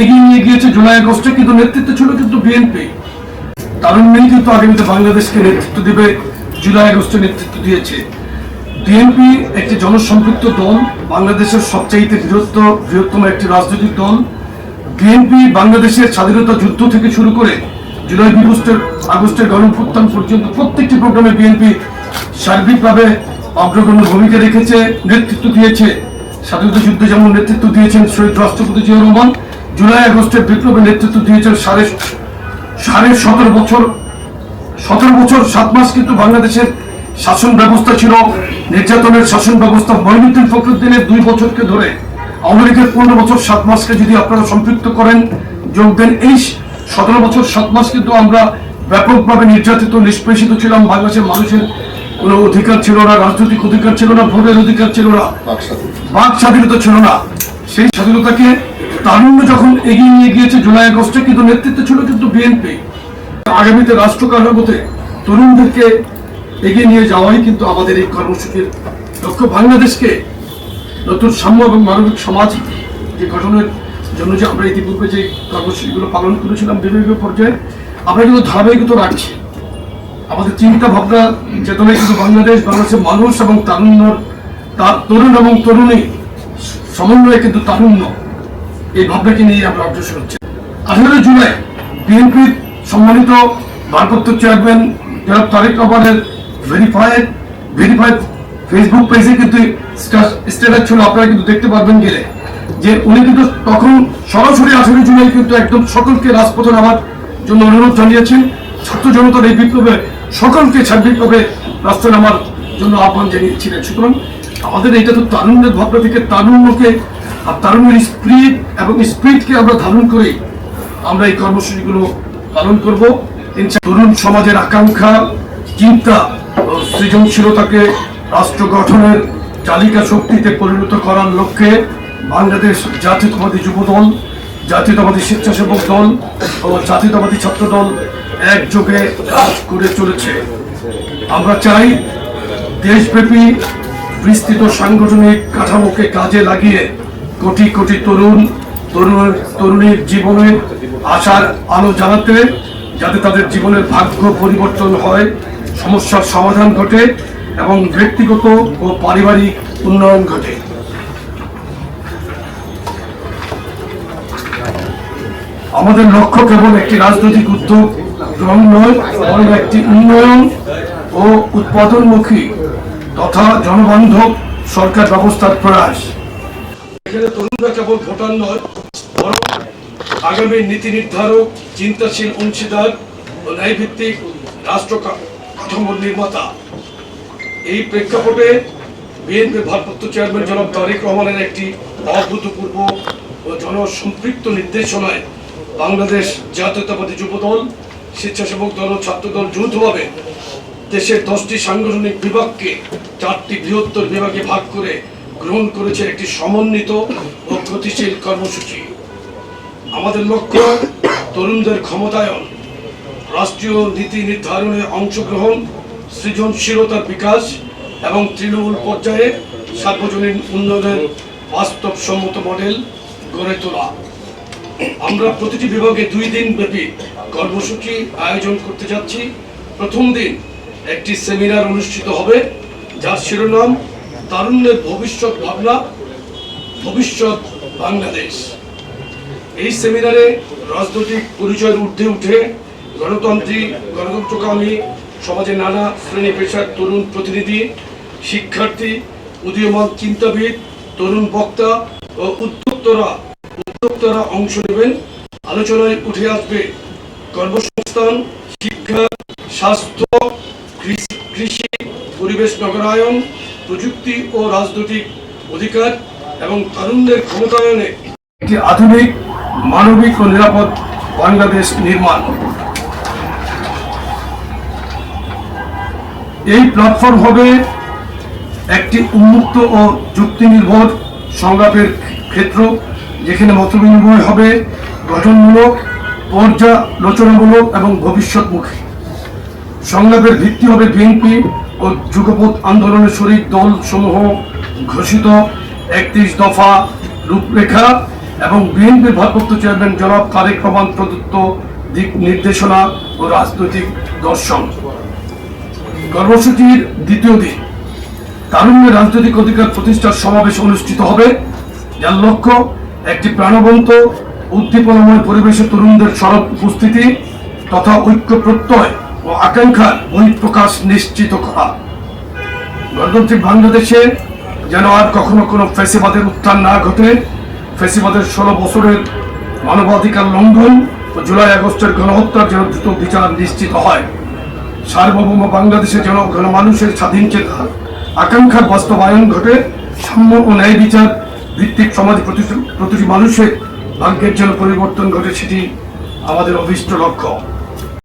এগিয়ে নিয়ে গিয়েছে জুলাই আগস্টে, কিন্তু নেতৃত্ব ছিল কিন্তু বিএনপি তারুণ্যই কিন্তু আগামীতে বাংলাদেশকে নেতৃত্ব দেবে, জুলাই আগস্টে নেতৃত্ব দিয়েছে। বিএনপি একটি জনসম্পৃক্ত দল, বাংলাদেশের সবচাইতে বৃহত্তম বৃহত্তম একটি রাজনৈতিক দল। বিএনপি বাংলাদেশের স্বাধীনতা যুদ্ধ থেকে শুরু করে জুলাই আগস্টের আগস্টের গণপ্রত্যান পর্যন্ত প্রত্যেকটি প্রোগ্রামে বিএনপি সার্বিকভাবে অগ্রগণ্য ভূমিকা রেখেছে, নেতৃত্ব দিয়েছে। স্বাধীনতা যুদ্ধে যেমন নেতৃত্ব দিয়েছেন শহীদ রাষ্ট্রপতি জিয়া রহমান জুলাই আগস্টের বিপ্লবে নেতৃত্ব দিয়েছেন সাড়ে সাড়ে সতেরো বছর সতেরো বছর সাত মাস কিন্তু বাংলাদেশের শাসন ব্যবস্থা ছিল। নির্যাতনের শাসন ব্যবস্থা মহিনুদ্দিন ফখরুদ্দিনের দুই বছরকে ধরে। আওয়ামী লীগের পনেরো বছর সাত মাসকে যদি আপনারা সম্পৃক্ত করেন যোগ দেন। এই সতেরো বছর সাত মাস কিন্তু আমরা ব্যাপকভাবে নির্যাতিত নিষ্পেষিত ছিলাম। বাংলাদেশের মানুষের কোনো অধিকার ছিল না রাজনৈতিক অধিকার ছিল না ভোটের অধিকার ছিল না বাক স্বাধীনতা ছিল না। সেই স্বাধীনতাকে তারুণ্য যখন এগিয়ে নিয়ে গিয়েছে জুলাই আগস্টে, কিন্তু নেতৃত্ব ছিল কিন্তু বিএনপি আগামীতে রাষ্ট্র কাঠামোতে তরুণদেরকে এগিয়ে নিয়ে যাওয়াই কিন্তু আমাদের এই কর্মসূচির লক্ষ্য। বাংলাদেশকে নতুন সাম্য এবং মানবিক সমাজ যে গঠনের জন্য যে আমরা ইতিপূর্বে যে কর্মসূচিগুলো পালন করেছিলাম বিভিন্ন পর্যায়ে, আমরা কিন্তু ধারাবাহিকতা রাখছি। আমাদের চিন্তা ভাবনা চেতনায় কিন্তু বাংলাদেশ, বাংলাদেশের মানুষ এবং তারুণ্য তার তরুণ এবং তরুণী সমন্বয়ে কিন্তু তারুণ্য। এই ভাবনাকে নিয়ে আমরা অগ্রসর হচ্ছি। আঠারোই জুলাই বিএনপির সম্মানিত ভারপ্রাপ্ত চেয়ারম্যান জনাব তারেক রহমানের ভেরিফাইড ভেরিফাইড ফেসবুক পেজে কিন্তু স্ট্যাটাস ছিল, আপনারা কিন্তু দেখতে পারবেন গেলে, যে উনি কিন্তু তখন সরাসরি আঠারোই জুলাই কিন্তু একদম সকলকে রাজপথে নামার জন্য অনুরোধ জানিয়েছেন। ছাত্র জনতার এই বিপ্লবে সকলকে সার্বিকভাবে রাস্তায় নামার জন্য আহ্বান জানিয়েছিলেন। সুতরাং আমাদের এটা তো তারুণ্যের ভাবনা থেকে তারুণ্যকে আর তারুণ্যের স্পিরিট এবং স্পিরিটকে আমরা ধারণ করে। আমরা এই কর্মসূচিগুলো পালন করব। তরুণ সমাজের আকাঙ্ক্ষা, চিন্তা ও সৃজনশীলতাকে রাষ্ট্র গঠনের চালিকা শক্তিতে পরিণত করার লক্ষ্যে বাংলাদেশ জাতীয়তাবাদী যুব দল জাতীয়তাবাদী স্বেচ্ছাসেবক দল ও জাতীয়তাবাদী ছাত্র দল একযোগে কাজ করে চলেছে। আমরা চাই দেশব্যাপী বিস্তৃত সাংগঠনিক কাঠামোকে কাজে লাগিয়ে কোটি কোটি তরুণ তরুণ, তরুণীর জীবনে আশার আলো জ্বালাতে, যাতে তাদের জীবনের ভাগ্য পরিবর্তন হয়, সমস্যার সমাধান ঘটে এবং ব্যক্তিগত ও পারিবারিক উন্নয়ন ঘটে। আমাদের লক্ষ্য কেবল একটি রাজনৈতিক উদ্যোগ গ্রহণ নয়, বরং একটি উন্নয়ন ও উৎপাদনমুখী তথা জনবান্ধব সরকার ব্যবস্থার প্রয়াস। এখানে তরুণরা কেবল ভোটার নয়, বরং আগামী নীতি নির্ধারক, চিন্তাশীল অংশীদার ও ন্যায়ভিত্তিক রাষ্ট্র কা- কাঠামোর নির্মাতা। এই প্রেক্ষাপটে বিএনপি ভারপ্রাপ্ত চেয়ারম্যান জনাব তারেক রহমানের একটি অভূতপূর্ব ও জনসম্পৃক্ত নির্দেশনায় বাংলাদেশ জাতীয়তাবাদী যুবদল, স্বেচ্ছাসেবক দল ও ছাত্রদল যৌথভাবে দেশের দশটি সাংগঠনিক বিভাগকে চারটি বৃহত্তর বিভাগে ভাগ করে গ্রহণ করেছে একটি সমন্বিত ও গতিশীল কর্মসূচি। আমাদের লক্ষ্য, তরুণদের ক্ষমতায়ন, রাষ্ট্রীয় নীতি নির্ধারণে অংশগ্রহণ, সৃজনশীলতার বিকাশ এবং তৃণমূল পর্যায়ে সার্বজনীন উন্নয়নের বাস্তবসম্মত মডেল গড়ে তোলা। আমরা প্রতিটি বিভাগে দুই দিন ব্যাপী কর্মসূচি আয়োজন করতে যাচ্ছি। প্রথম দিন একটি সেমিনার অনুষ্ঠিত হবে, যার শিরোনাম তারুণ্যের ভবিষ্যৎ ভাবনা, ভবিষ্যৎ বাংলাদেশ। এই সেমিনারে রাজনৈতিক পরিচয়ের ঊর্ধ্বে উঠে গণতান্ত্রিক, গণতন্ত্রকামী সমাজের নানা শ্রেণি পেশার তরুণ প্রতিনিধি, শিক্ষার্থী, উদীয়মান চিন্তাবিদ, তরুণ বক্তা ও উদ্যোক্তরা উদ্যোক্তারা অংশ নেবেন। আলোচনায় উঠে আসবে কর্মসংস্থান, শিক্ষা, স্বাস্থ্য কৃষি, পরিবেশ নগরায়ন প্রযুক্তি ও রাজনৈতিক অধিকার এবং তারুণ্যের ক্ষমতায়নে একটি আধুনিক, মানবিক ও নিরাপদ বাংলাদেশ নির্মাণ। এই প্ল্যাটফর্ম হবে একটি উন্মুক্ত ও যুক্তি নির্ভর সংলাপের ক্ষেত্র, যেখানে মতবিনিময় হবে গঠনমূলক, পর্যালোচনামূলক এবং ভবিষ্যৎমুখী। সংলাপের ভিত্তি হবে বিএনপি ও যুগপথ আন্দোলনের শরীর দল সমূহ ঘোষিত। একত্রিশ দফা রূপরেখা এবং বিএনপির ভারপ্রাপ্ত চেয়ারম্যান জনাব তারেক রহমান প্রদত্ত দিক নির্দেশনা ও রাজনৈতিক দর্শন। কর্মসূচির দ্বিতীয় দিন তারুণ্যের রাজনৈতিক অধিকার প্রতিষ্ঠার সমাবেশ অনুষ্ঠিত হবে, যার লক্ষ্য একটি প্রাণবন্ত, উদ্দীপনাময় পরিবেশে তরুণদের সরব উপস্থিতি তথা ঐক্য প্রত্যয় ও আকাঙ্ক্ষার বহিঃপ্রকাশ নিশ্চিত করা। গণতান্ত্রিক বাংলাদেশে যেন আর কখনো কোনো ফেসিবাদের উত্থান না ঘটে ফেসিবাদের ষোলো বছরের মানবাধিকার লঙ্ঘন ও জুলাই আগস্টের গণহত্যার যেন দ্রুত বিচার নিশ্চিত হয়। সার্বভৌম বাংলাদেশে যেন গণমানুষের স্বাধীন চেতা আকাঙ্ক্ষার বাস্তবায়ন ঘটে, সাম্য ও ন্যায় বিচার ভিত্তিক সমাজ প্রতিটি মানুষের ভাগ্যের যেন পরিবর্তন ঘটে, সেটি আমাদের অভিষ্ট লক্ষ্য।